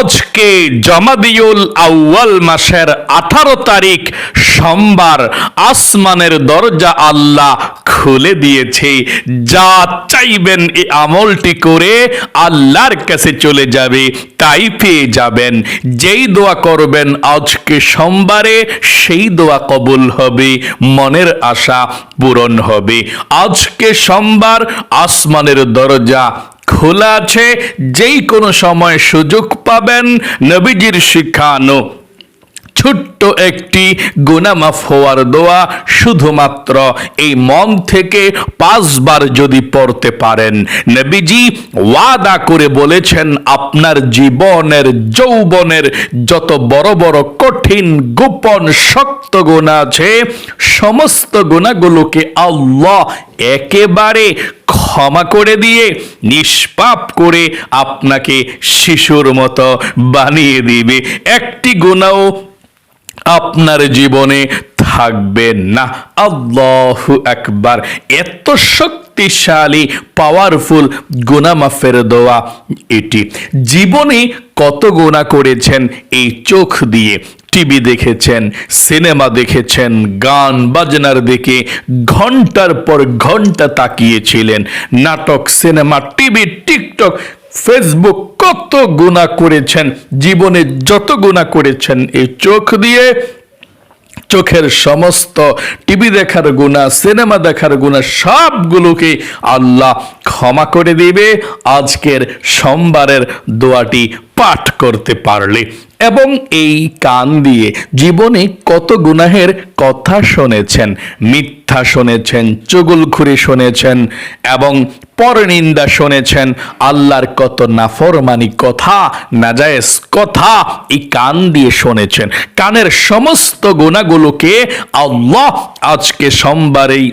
আজকে জমাদিউল আউয়াল মাসের আঠারো তারিখ সোমবার আসমানের দরজা আল্লাহ খুলে দিয়েছে। যা চাইবেন এই আমলটি করে আল্লাহর কাছে চলে যাবে, তাই পেয়ে যাবেন। যেই দোয়া করবেন আজকে সোমবারে, সেই দোয়া কবুল হবে, মনের আশা পূরণ হবে। আজকে সোমবার আসমানের দরজা খোলা আছে যেই কোনো সময় সুযোগ পাবেন নবীজির শিখানো ছোট্ট একটি গুনামাফ হওয়ার দোয়া শুধুমাত্র এই মন থেকে পাঁচবার যদি পড়তে পারেন। নবীজি ওয়াদা করে বলেছেন, আপনার জীবনের, যৌবনের যত বড় বড় কঠিন, গোপন, শক্ত গুণা আছে, সমস্ত গুণাগুলোকে আল্লাহ একেবারে ক্ষমা করে দিয়ে, নিষ্পাপ করে আপনাকে শিশুর মতো বানিয়ে দিবে। একটি গুণাও আপনার জীবনে থাকবে না। আল্লাহ একবার এত শক্তিশালী পাওয়ারফুল গুনামাফের দোয়া এটি। জীবনে কত গুণা করেছেন এই চোখ দিয়ে? টিভি দেখেছেন, সিনেমা দেখেছেন, গান বাজনার দিকে ঘণ্টার পর ঘণ্টা তাকিয়েছিলেন। নাটক, সিনেমা, টিভি, টিকটক ফেসবুক কত গুণা করেছেন? জীবনে যত গুণা করেছেন, এই চোখ দিয়ে চোখের সমস্ত টিভি দেখার গুণা, সিনেমা দেখার গুণা, সবগুলোকে আল্লাহ ক্ষমা করে দিবে। আজকের সোমবারের দোয়াটি পাঠ করতে পারলে এবং এই কান দিয়ে জীবনে কত গুনাহের কথা শুনেছেন, মিথ্যা শুনেছেন চুগুলখুরি শুনেছেন এবং পরনিন্দা শুনেছেন, আল্লাহর কত নাফরমানি কথা, নাজায়েজ কথা এই কান দিয়ে শুনেছেন। কানের সমস্ত গুণাগুলোকে আল্লাহ আজকে সোমবারেই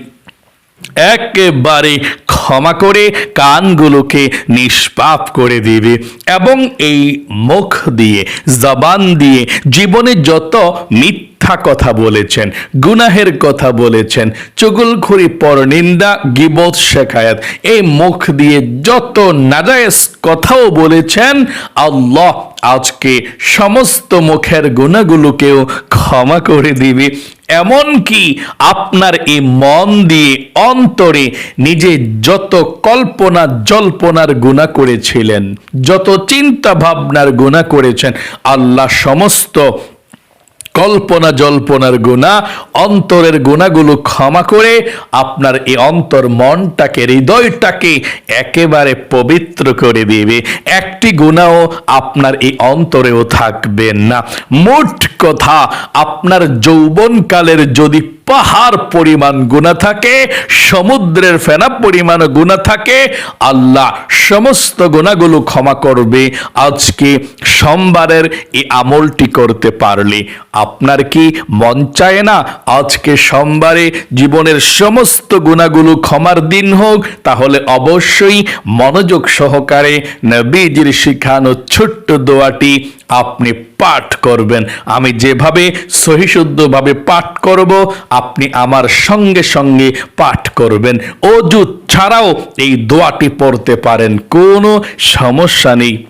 একেবারে ক্ষমা করে কানগুলোকে নিষ্পাপ করে দিবে এবং এই মুখ দিয়ে, জবান দিয়ে জীবনে যত মিথ্যা কথা বলেছেন, গুনাহের কথা বলেছেন চুগুলখুরি পরনিন্দা গিবত, শেখায়াত। এই মুখ দিয়ে যত নাজায়েজ কথাও বলেছেন, আল্লাহ আজকে সমস্ত মুখের গুণাগুলোকেও ক্ষমা করে দিবে। এমনকি আপনার এই মন দিয়ে অন্তরে নিজে যত কল্পনা জল্পনার গুণা করেছিলেন, যত চিন্তা ভাবনার গুণা করেছেন, আল্লাহ সমস্ত কল্পনা জল্পনার গুণা, অন্তরের গুণাগুলো ক্ষমা করে আপনার এই অন্তর মনটাকে, হৃদয়টাকে একেবারে পবিত্র করে দিবে। একটি গুণাও আপনার এই অন্তরেও থাকবে না। মোট কথা, আপনার যৌবনকালের যদি পাহাড় পরিমাণ গুণা থাকে, সমুদ্রের ফেনা পরিমাণ গুণা থাকে, আল্লাহ সমস্ত গুণাগুলো ক্ষমা করবে। আজকে সোমবারের এই আমলটি করতে পারলে আপনার কি মন চায় না? আজকে সোমবারে জীবনের সমস্ত গুণাগুলো ক্ষমার দিন হোক, তাহলে অবশ্যই মনোযোগ সহকারে নবীজির শিখানো ছোট্ট দোয়াটি আপনি পাঠ করবেন। আমি যেভাবে সহিশুদ্ধভাবে পাঠ করব, আপনি আমার সঙ্গে সঙ্গে পাঠ করবেন। অজু ছাড়াও এই দোয়াটি পড়তে পারেন, কোনো সমস্যা নেই।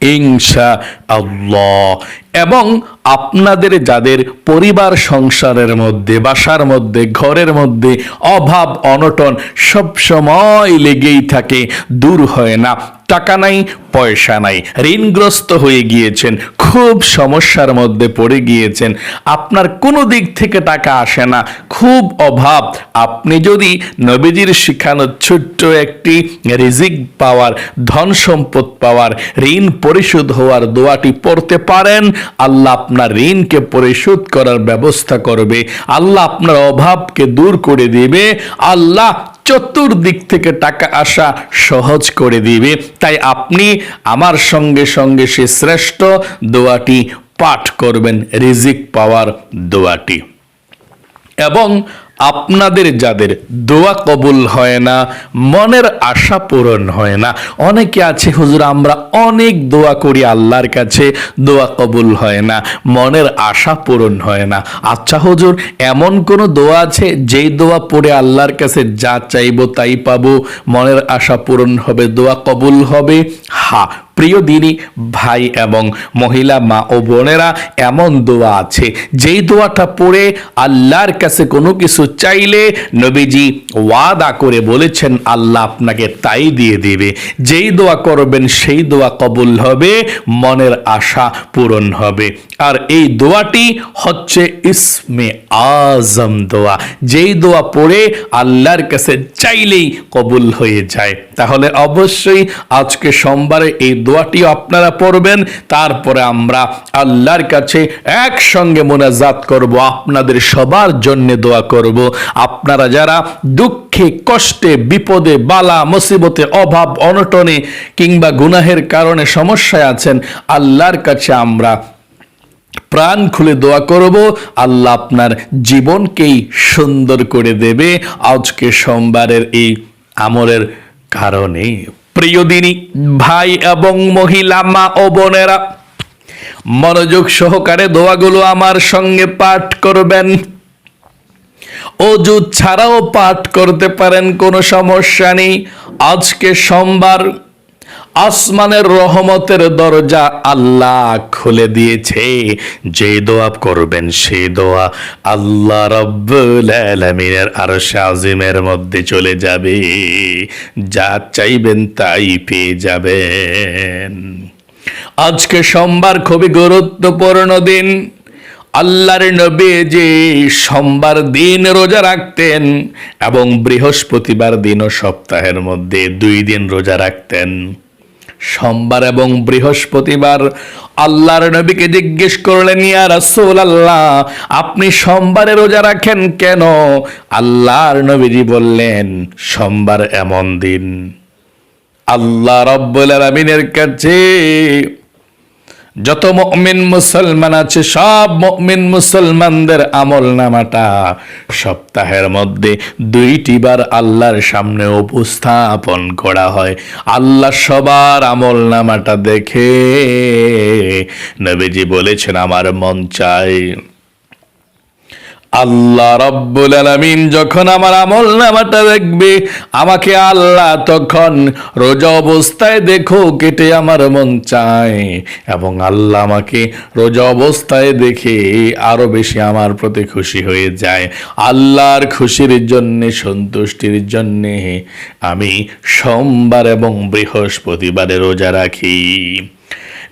ইংসা আল্লাহ। এবং আপনাদের যাদের পরিবার সংসারের মধ্যে, বাসার মধ্যে, ঘরের মধ্যে অভাব, অনটন সব সময় লেগেই থাকে, দূর হয় না, টাকা নাই, পয়সা নাই, ঋণগ্রস্ত হয়ে গিয়েছেন, খুব সমস্যার মধ্যে পড়ে গিয়েছেন, আপনার কোনো দিক থেকে টাকা আসে না, খুব অভাব, আপনি যদি নবীজির শিখানো ছোট্ট একটি রিজিক পাওয়ার, ধন সম্পদ পাওয়ার, ঋণ পরিশোধ হওয়ার দোয়াটি পড়তে পারেন আল্লাহ আপনার ঋণকে পরিশোধ করার ব্যবস্থা করবে, আল্লাহ আপনার অভাবকে দূর করে দিবে, আল্লাহ চতুর্দিক থেকে টাকা আসা সহজ করে দিবে। তাই আপনি আমার সঙ্গে সঙ্গে সে শ্রেষ্ঠ দোয়াটি পাঠ করবেন, রিজিক পাওয়ার দোয়াটি। এবং আপনাদের যাদের দোয়া কবুল হয় না, মনের আশা পূরণ হয় না। অনেকে আছে, হুজুর, আমরা অনেক দোয়া করি আল্লাহর কাছে, দোয়া কবুল হয় না, মনের আশা পূরণ হয় না। আচ্ছা হুজুর, এমন কোনো দোয়া আছে, যেই দোয়া পড়ে আল্লাহর কাছে যা চাইব তাই পাবো, মনের আশা পূরণ হবে, দোয়া কবুল হবে? হা, প্রিয় দিনী, ভাই এবং মহিলা, মা ও বোনেরা, এমন দোয়া আছে, যেই দোয়াটা পড়ে আল্লাহর কাছে কোনো কিছু চাইলে নবীজি ওয়াদা করে বলেছেন, আল্লাহ আপনাকে তাই দিয়ে দেবে। যেই দোয়া করবেন, সেই দোয়া কবুল হবে, মনের আশা পূরণ হবে। আর এই দোয়াটি হচ্ছে ইসমে আজম দোয়া। যেই দোয়া পড়ে আল্লাহর কাছে চাইলেই কবুল হয়ে যায়। তাহলে অবশ্যই আজকে সোমবারে এই দোয়াটি আপনারা পড়বেন, তারপরে আমরা আল্লাহর কাছে একসঙ্গে মোনাজাত করব। আপনাদের সবার জন্য দোয়া করব। আপনারা যারা দুঃখে, কষ্টে, বিপদে, বালা, মুসিবতে, অভাব, অনটনে কিংবা গুনাহের কারণে সমস্যায় আছেন, আল্লাহর কাছে আমরা প্রাণ খুলে দোয়া করব। আল্লাহ আপনার জীবনকেই সুন্দর করে দেবে আজকে সোমবারের এই আমলের কারণে। প্রিয় দিনী, ভাই এবং মহিলা, মা ও বোনেরা, মনোযোগ সহকারে দোয়াগুলো আমার সঙ্গে পাঠ করবেন। অজু ছাড়াও পাঠ করতে পারেন, কোনো সমস্যা নেই। আজকে সোমবার, আসমানের রহমতের দরজা আল্লাহ খুলে দিয়েছে। যে দোয়া করবেন, সে দোয়া আল্লাহ রব্বুল আলামিনের আরশে আজিমের মধ্যে চলে যাবে। যা চাইবেন তাই পেয়ে যাবেন। আজকে সোমবার খুবই গুরুত্বপূর্ণ দিন। আল্লাহর নবী যে সোমবার দিন রোজা রাখতেন এবং বৃহস্পতিবার দিনও সপ্তাহের মধ্যে দুই দিন রোজা রাখতেন। সোমবার এবং বৃহস্পতিবার আল্লাহর নবীকে জিজ্ঞেস করলেন, ইয়া রাসূল আল্লাহ আপনি সোমবারে রোজা রাখেন কেন? আল্লাহর নবীজি বললেন, সোমবার এমন দিন। আল্লাহ রব্বুল আলামিনের কাছে যত মমিন মুসলমান আছে, সব মমিন মুসলমানদের আমল নামাটা সপ্তাহের মধ্যে দুইটি বার আল্লাহর সামনে উপস্থাপন করা হয়। আল্লাহ সবার আমল নামাটা দেখে নবীজি বলেছেন, আমার মন চাই আল্লাহ রব্বুল আলামিন যখন আমার আমল নামাটা দেখবে, আমাকে আল্লাহ তখন রোজা অবস্থায় দেখো কেটে আমার মন চায় এবং আল্লাহ আমাকে রোজা অবস্থায় দেখে আরও বেশি আমার প্রতি খুশি হয়ে যায়। আল্লাহর খুশির জন্যে, সন্তুষ্টির জন্যে আমি সোমবার এবং বৃহস্পতিবারে রোজা রাখি।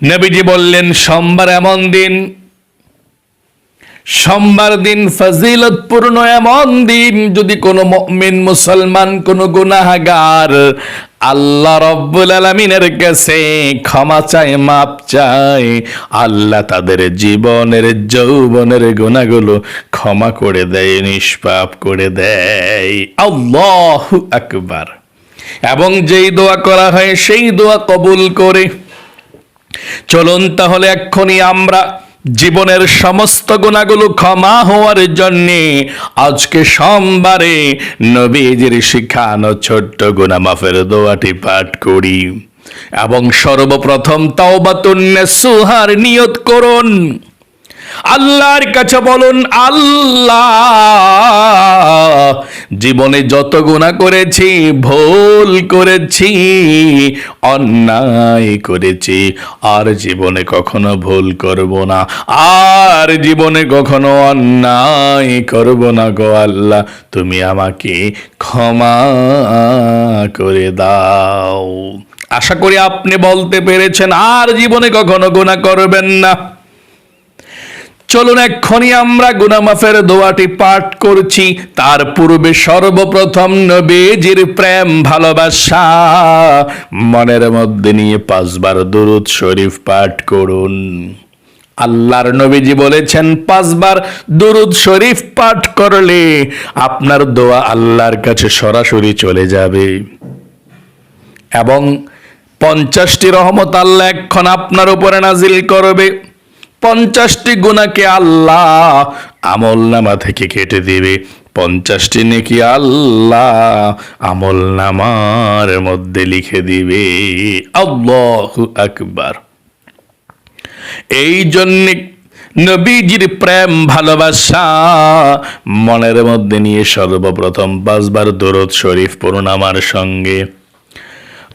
নবীজি বললেন, সোমবার এমন দিন সোমবার দিন ফজিলতপূর্ণ এমন দিন, যদি কোনো মমিন মুসলমান কোনো গুনাহগার আল্লাহ রব্বুল আলমিনের কাছে ক্ষমা চায় মাপ চায়, আল্লাহ তাদের জীবনের, যৌবনের গুণাগুলো ক্ষমা করে দেয়, নিষ্পাপ করে দেয়। আল্লাহ আকবার। এবং যেই দোয়া করা হয়, সেই দোয়া কবুল করে। চলুন তাহলে এক্ষুনি আমরা জীবনের সমস্ত গুণাগুলো ক্ষমা হওয়ার জন্যে আজকে সোমবারে নবীজির শিখানো ছোট্ট গুণা মাফের দোয়াটি পাঠ করি। এবং সর্বপ্রথম তাওবাতুন্নে সুহার নিয়ত করুন। আল্লাহর কাছে বলুন, আল্লাহ, জীবনে যত গুণা করেছি, ভুল করেছি, অন্যায় করেছি, আর জীবনে কখনো ভুল করব না, আর জীবনে কখনো অন্যায় করব না গো আল্লাহ, তুমি আমাকে ক্ষমা করে দাও। আশা করি আপনি বলতে পেরেছেন, আর জীবনে কখনো গুণা করবেন না। চলুন এক্ষুনি আমরা গুনামাফের দোয়াটি পাঠ করছি। তার পূর্বে সর্বপ্রথম নবীজির প্রেম, ভালোবাসা। মনের মধ্যে নিয়ে পাঁচবার দুরুদ শরীফ পাঠ করুন। আল্লাহর নবীজি বলেছেন, পাঁচবার দুরুদ শরীফ পাঠ করলে আপনার দোয়া আল্লাহর কাছে সরাসরি চলে যাবে। এবং পঞ্চাশটি রহমত আল্লাহ এক্ষণ আপনার উপরে নাজিল করবে। পঞ্চাশটি গুণাকে আল্লাহ আমল নামা থেকে কেটে দেবে। পঞ্চাশটি নেকি আল্লাহ আমল নামার মধ্যে লিখে দিবে। আল্লাহ আকবার। এই জন্যে নবীজির প্রেম, ভালোবাসা মনের মধ্যে নিয়ে সর্বপ্রথম পাঁচবার দরদ শরীফ পড়ুন আমার সঙ্গে।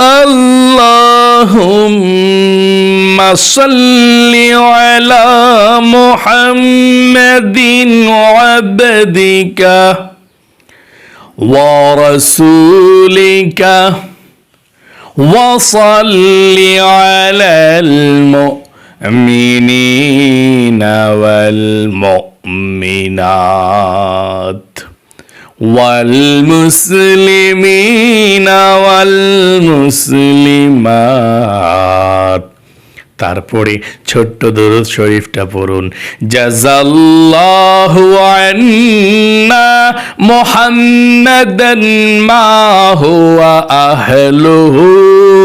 اللهم صل على محمد عبدك ورسولك وصل على المؤمنين والمؤمنات. والمسلمين والمسلمات তারপরে ছোট্ট দরুদ শরীফটা পড়ুন জাজাল্লাহু আন্না মুহাম্মাদান মা হুয়া আহলুহু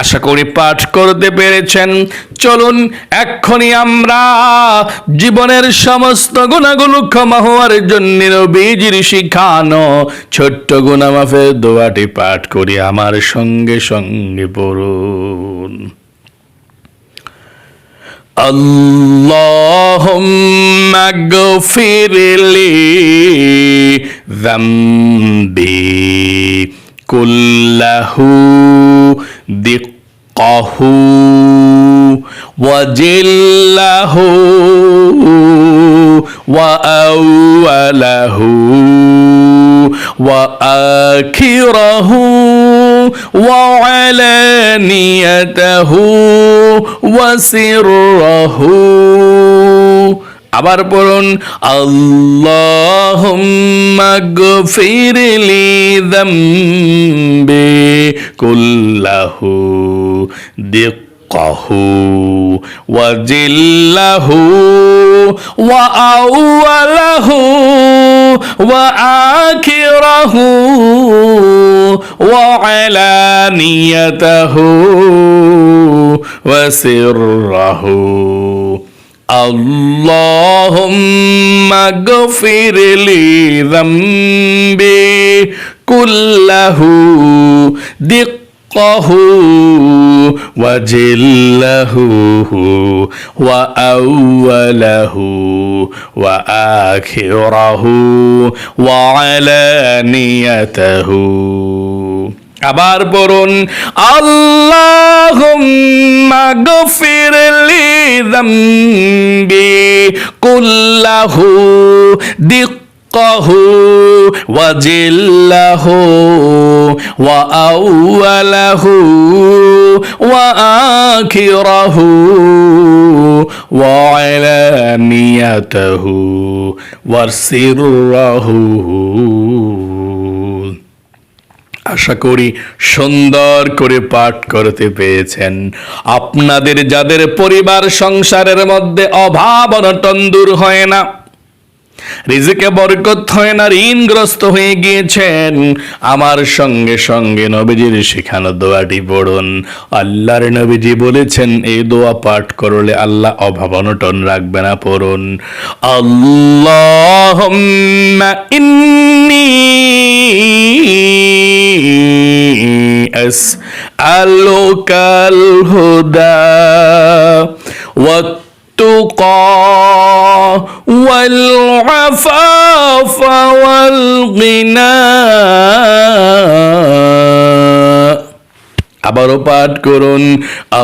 আশা করি পাঠ করতে পেরেছেন চলুন এক্ষুনি আমরা জীবনের সমস্ত গুণাগুলো ক্ষমা হওয়ার জন্য নবীজির শিখানো ছোট্ট গুণামাফের দোয়াটি পাঠ করি আমার সঙ্গে সঙ্গে পড়ুন اللهم اغفر لي ذنبي كله دقه وجله وأوله وآخره وعلانيته وسره আবার পড়ুন আল্লাহুম্মা গফিরলি দম্বে কুল্লাহু দিক্কাহু ওয়াজিল্লাহু ওয়া আউওয়ালাহু ওয়া আখিরাহু ওয়া আলানিয়াতাহু ওয়া اللهم اغفر لي ذنبي كله دقه وجله وأوله وآخره وعلانيته. আবার পড়ুন আল্লাহ গফিরলি দম্বি কুল্লাহু দিক্কাহু ওয়াজিল্লাহু ওয়া আউয়ালাহু ওয়া আখিরাহু ওয়া আলানিয়াতাহু ওয়া আশা করি সুন্দর করে পাঠ করতে পেরেছেন। আপনাদের, যাদের পরিবার সংসারের মধ্যে অভাব অনটন দূর হয় না, রিজিকে বরকত হয় না, ঋণগ্রস্ত হয়ে গিয়েছেন, আমার সঙ্গে সঙ্গে নবীজির শেখানো দোয়াটি পড়ুন। আল্লাহর নবীজি বলেছেন এই দোয়া পাঠ করলে আল্লাহ অভাব অনটন রাখবে না, পড়ুন। আল্লাহ ইন্নি أسألك الهدى والتقى والعفاف والغنى আবারও পাঠ করুন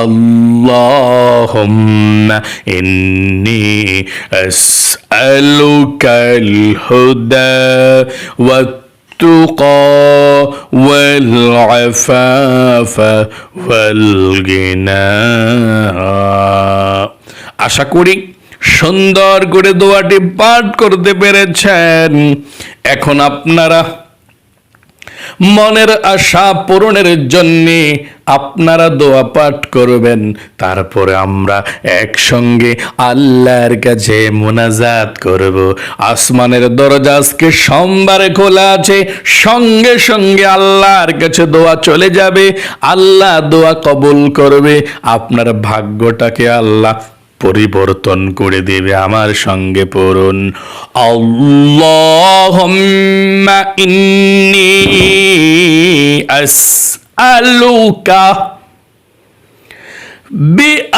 আল্লাহুম্মা ইন্নি আসআলুকাল হুদা والتقى والعفاف والغنى আশা করি সুন্দর করে দোয়াটি পাঠ করতে পেরেছেন এখন আপনারা মনের আশা পূরণের জন্যে আপনারা দোয়া পাঠ করবেন। তারপরে আমরা একসঙ্গে আল্লাহর কাছে মোনাজাত করব। আসমানের দরজা আজকে সোমবারে খোলা আছে। সঙ্গে সঙ্গে আল্লাহর কাছে দোয়া চলে যাবে। আল্লাহ দোয়া কবুল করবে। আপনার ভাগ্যটাকে আল্লাহ পরিবর্তন করে দেবে আমার সঙ্গে পড়ুন আল্লাহুম্মা ইন্নি আসআলুকা بأني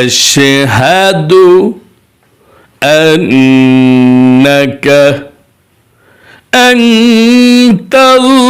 أشهد أنك أنت الله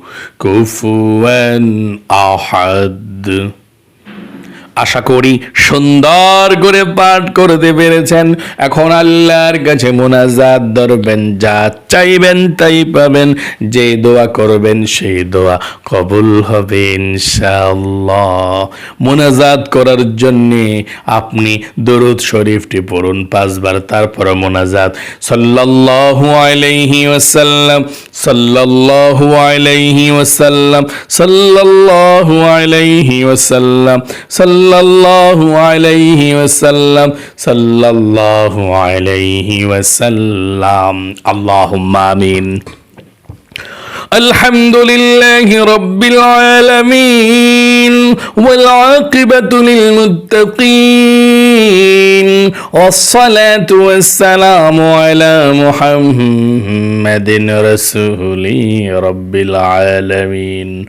كفوا أحد. আশা করি সুন্দর করে পাঠ করতে পেরেছেন। এখন আল্লাহর কাছে মোনাজাত ধরবেন, যা চাইবেন তাই পাবেন। যে দোয়া করবেন সেই দোয়া কবুল হবে ইনশাআল্লাহ। মোনাজাত করার জন্যে আপনি দরুদ শরীফটি পড়ুন পাঁচবার তারপর মোনাজাত। সাল্লাল্লাহু আলাইহি ওয়াসাল্লাম, সাল্লাল্লাহু আলাইহি ওয়াসাল্লাম, সাল্লাল্লাহু আলাইহি ওয়াসাল্লাম, সাল্লাল্লাহু আলাইহি ওয়াসাল্লাম সাল্লাল্লাহু আলাইহি ওয়াসাল্লাম আল্লাহুম্মা আমিন الحمد لله رب العالمين والعاقبة للمتقين والصلاة والسلام على محمد رسول رب العالمين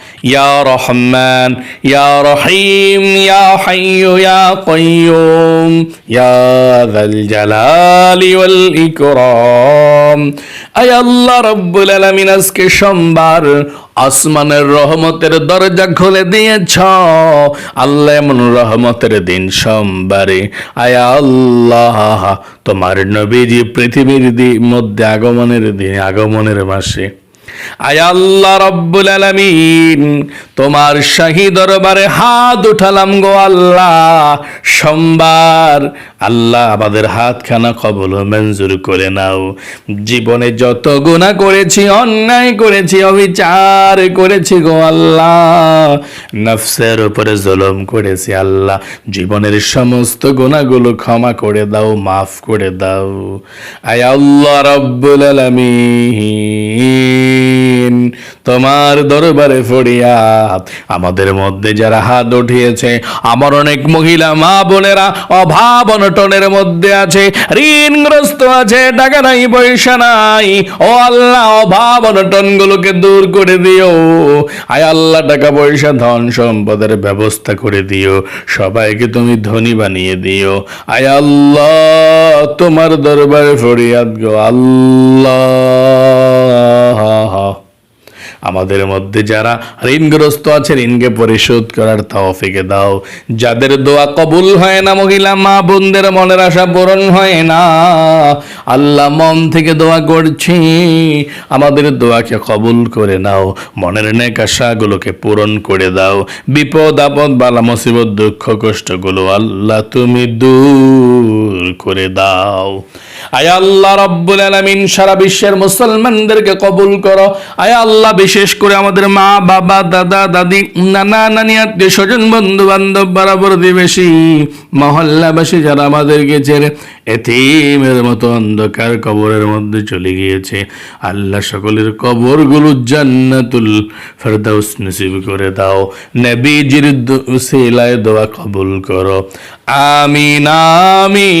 ইয়া রহমান, ইয়া রহিম, ইয়া হাইয়ু, ইয়া কাইয়ুম, ইয়া যাল জালালি ওয়াল ইকরাম। আয় আল্লাহ রাব্বুল আলামিন, আজকে সোমবার আসমানের রহমতের দরজা খুলে দিয়েছ। আল্লাহ এমন রহমতের দিন সোমবারে। আয়া আল্লাহ, তোমার নবীজি পৃথিবীর মধ্যে আগমনের দিন, আগমনের মাসে আয় আল্লাহ রব্বুল আলামিন, তোমার শাহী দরবারে হাত উঠালাম গো আল্লাহ। সোমবার আল্লাহ আমাদের হাতখানা কবল মঞ্জুর করে নাও। জীবনে যত গুনাহ করেছি, অন্যায় করেছি, অবিচার করেছি গো আল্লাহ। নফসের উপরে জুলুম করেছি আল্লাহ। জীবনের সমস্ত গুণাগুলো ক্ষমা করে দাও, মাফ করে দাও। আয় আল্লাহ রব্বুল আলামিন তোমার দরবারে ফরিয়াদ। আমাদের মধ্যে যারা হাত উঠিয়েছে, আমার অনেক মহিলা মা বোনেরা অভাব অনটনের মধ্যে আছে, ঋণগ্রস্ত আছে, টাকা নাই, পয়সা নাই। ও আল্লাহ, অভাব অনটন গুলোকে দূর করে দিও। আয় আল্লাহ, টাকা, পয়সা, ধন, সম্পদের ব্যবস্থা করে দিও। সবাইকে তুমি ধনী বানিয়ে দিও। আয় আল্লাহ, তোমার দরবারে ফরিয়াদ গো, আল্লাহ। আমাদের মধ্যে যারা ঋণগ্রস্ত আছে ঋণকে পরিশোধ করার তৌফিকে দাও। যাদের দোয়া কবুল হয় না, মহিলা, মা বোনদের মনের আশা পূরণ হয় না। আল্লাহ মন থেকে দোয়া করছি, আমাদের দোয়াকে কবুল করে নাও। মনের নেক আশাগুলোকে পূরণ করে দাও। বিপদ আপদ, বালা মুসিবত, দুঃখ কষ্টগুলো আল্লাহ তুমি দূর করে দাও। আয় আল্লাহ রব্বুল আলামিন, সারা বিশ্বের মুসলমানদেরকে কবুল করো। আয় আল্লাহ, বিশেষ করে আমাদের মা, বাবা, দাদা, দাদি, নানা, নানি, আত্মীয় স্বজন বন্ধু বান্ধব বরাবর দিবেশী মহল্লাবাসী যারা আমাদেরকে ছেড়ে এতিমের মতো অন্ধকার কবরের মধ্যে চলে গিয়েছে। আল্লাহ সকলের কবরগুলো জান্নাতুল ফেরদাউস নসিব করে দাও। নবীজির উসিলায় দোয়া কবুল করো। আমিন আমিন।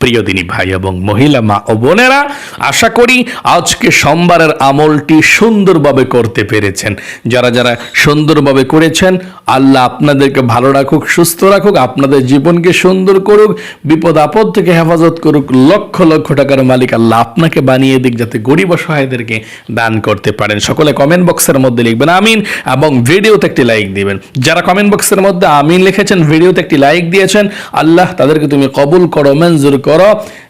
প্রিয় দিনী ভাই এবং মহিলা মা ও বোনেরা, আশা করি আজকে সোমবারের আমলটি সুন্দরভাবে করতে পেরেছেন। যারা যারা সুন্দরভাবে করেছেন, আল্লাহ আপনাদেরকে ভালো রাখুক, সুস্থ রাখুক, আপনাদের জীবনকে সুন্দর করুক, বিপদ আপদ থেকে হেফাজত করুক, লক্ষ লক্ষ টাকার মালিক আল্লাহ আপনাকে বানিয়ে দিক যাতে গরিব অসহায়দেরকে দান করতে পারেন। সকলে কমেন্ট বক্সের মধ্যে লিখবেন, আমিন এবং ভিডিওতে একটি লাইক দিবেন। যারা কমেন্ট বক্সের মধ্যে আমিন লিখেছেন, ভিডিওতে একটি লাইক দিয়েছেন, আল্লাহ তাদেরকে তুমি কবুল করো, মঞ্জুর করো।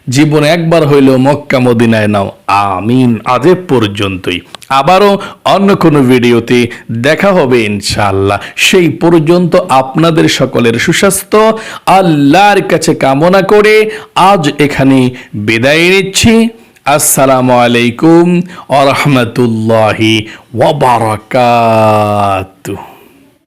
জীবনে একবার হইলেও মক্কা মদিনায় নাও। আমিন। আজ পর্যন্তই। আবারও অন্য কোনো ভিডিওতে দেখা হবে ইনশাআল্লাহ। সেই পর্যন্ত আপনাদের সকলের সুস্বাস্থ্য, আল্লাহর কাছে কামনা করে আজ এখানে বিদায় নিচ্ছি। আসসালামু আলাইকুম আ রহমতুল্লাহি